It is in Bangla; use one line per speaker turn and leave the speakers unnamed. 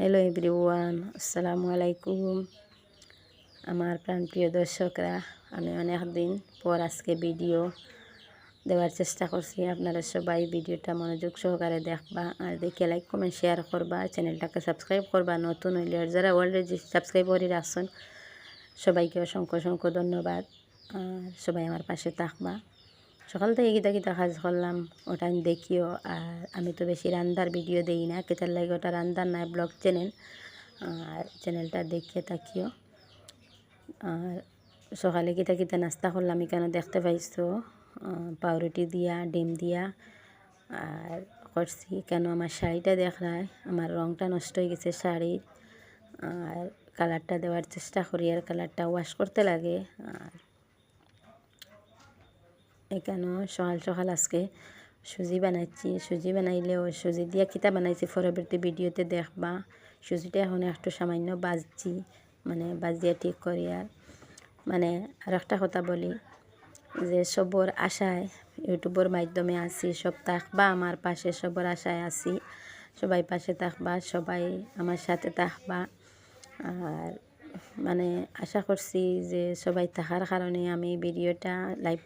হ্যালো এভরিওয়ান আসসালামু আলাইকুম আমার প্রাণপ্রিয় দর্শকরা, আমি অনেক দিন পর আজকে ভিডিও দেওয়ার চেষ্টা করছি। আপনারা সবাই ভিডিওটা মনোযোগ সহকারে দেখবা আর দেখে লাইক কমেন্ট শেয়ার করবা। চ্যানেলটাকে সাবস্ক্রাইব করবা। নতুন হইলে আর যারা অলরেডি সাবস্ক্রাইব করে রাখছেন সবাইকে অসংখ্য অসংখ্য ধন্যবাদ। আর সবাই আমার পাশে থাকবা। সকাল থেকে গীতা গীতা কাজ করলাম, ওটা দেখিও। আর আমি তো বেশি রান্দার ভিডিও দেই না কেতার লাগে ওটা রান্দার নাই ব্লগ চ্যানেল আর চ্যানেলটা দেখিয়ে থাকিও। আর সকালে গীতা গীতা নাস্তা করলাম, এখানে দেখতে পাইছো পাউরুটি দিয়া, ডিম দিয়া। আর করছি, কেন আমার শাড়িটা দেখলায় আমার রংটা নষ্ট হয়ে গেছে শাড়ির আর কালারটা দেওয়ার চেষ্টা করি, আর কালারটা ওয়াশ করতে লাগে। আর এখানেও সকাল সকাল আজকে সুজি বানাচ্ছি সুজি বানাইলেও সুজি দিয়া কিতা বানাইছি পরবর্তী ভিডিওতে দেখবা। সুজিটা এখন একটু সামান্য বাজছি মানে বাজিয়া ঠিক করি আর মানে আর একটা কথা বলি, যে সবর আশায় ইউটিউবের মাধ্যমে আছি, সব থাকবা আমার পাশে, সবর আশায় আছি। সবাই পাশে থাকবা, সবাই আমার সাথে থাকবা। আর মানে আশা করছি যে সবাই থাকার কারণে আমি ভিডিওটা লাইভ